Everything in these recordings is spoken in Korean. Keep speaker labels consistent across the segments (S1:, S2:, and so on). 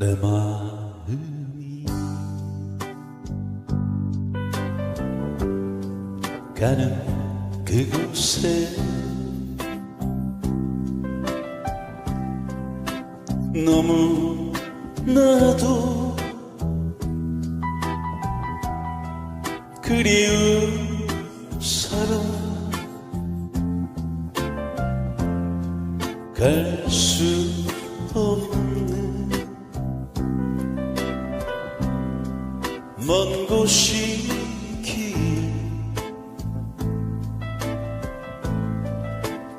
S1: 내 마음이 가는 그곳에 너무 나도 그리운 사람 갈 수 없는 먼 곳이 길.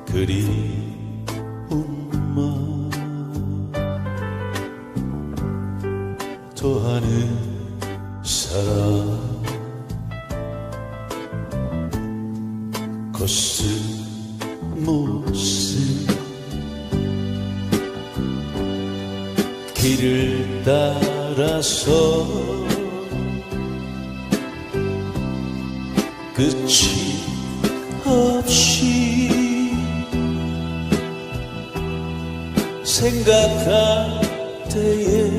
S1: 그리움만 토하는 사람. 거스 모습 길을 따라서 끝이 없이 생각할 때에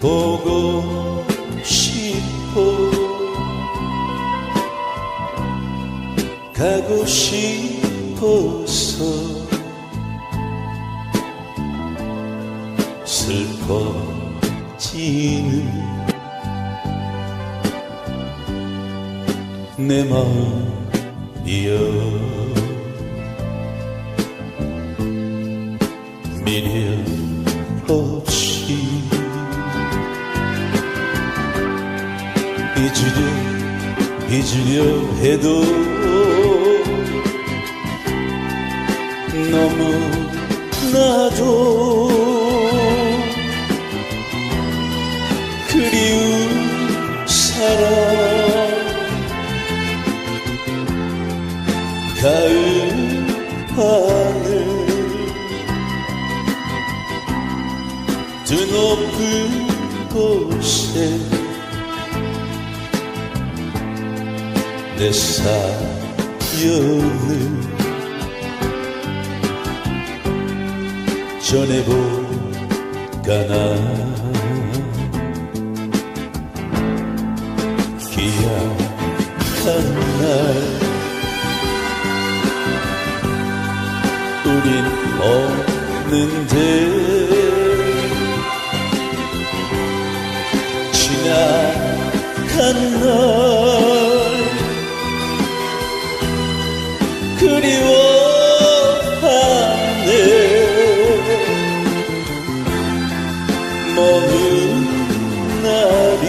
S1: 보고 싶어 가고 싶어서 슬퍼지는 내 마음이여. 미련 없이 잊으려 잊으려 해도 너무 나도 그리운 사람 드높은 곳에 내 사연을 전해볼까나? 기약한 날 우린 없는데 지나간 날 그리워하네. 먼 날이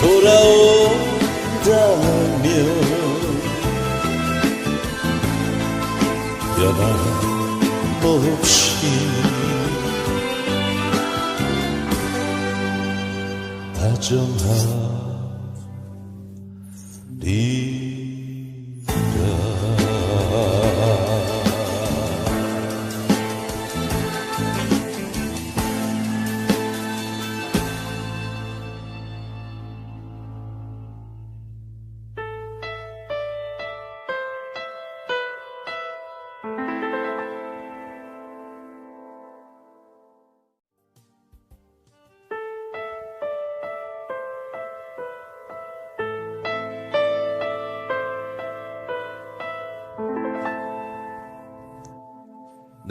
S1: 돌아온다면 변함없이 다정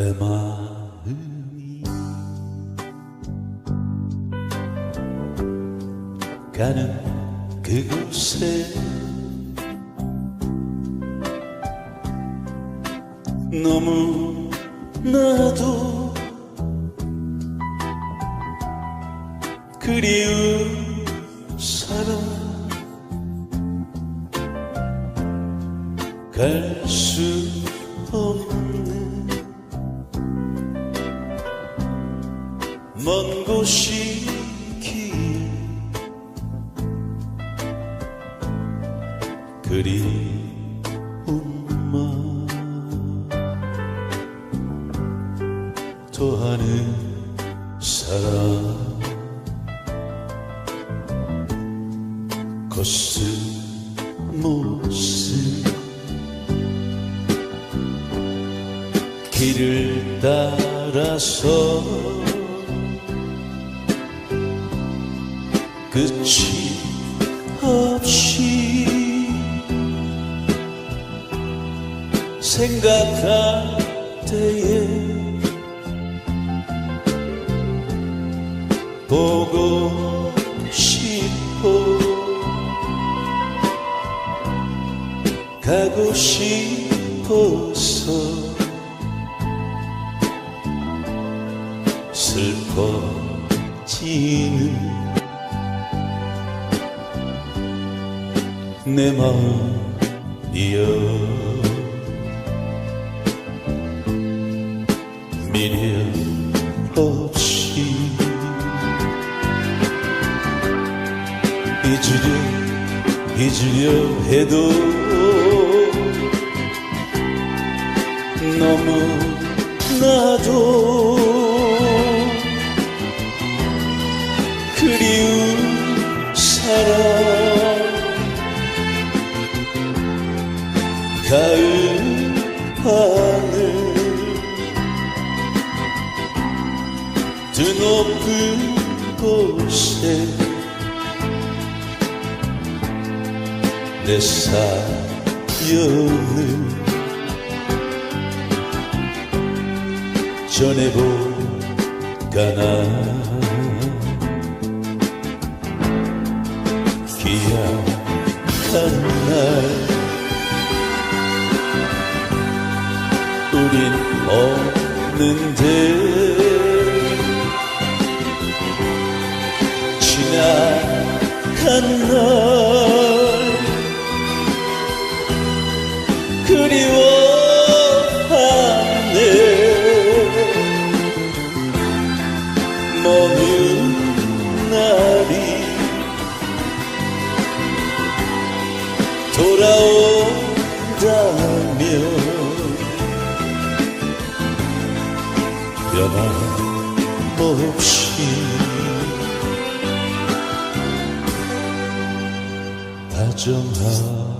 S1: 내 마음이 가는 그곳에 너무 나도 그리운 사람 갈수 먼 곳이 길. 그리움만 토하는 사람 거스 모습 길을 따라서 끝이 없이 생각할 때에 보고 싶어 가고 싶어서 슬퍼지는 내 마음이여 미련 없이 잊으려 잊으려 해도 너무 나도 그리운 사람 높은 곳에 내 사연을 전해볼까나? 기약한 날 우린 없는데 지나간 날 그리워하네. 먼 날이 돌아온다면 변함없이 다정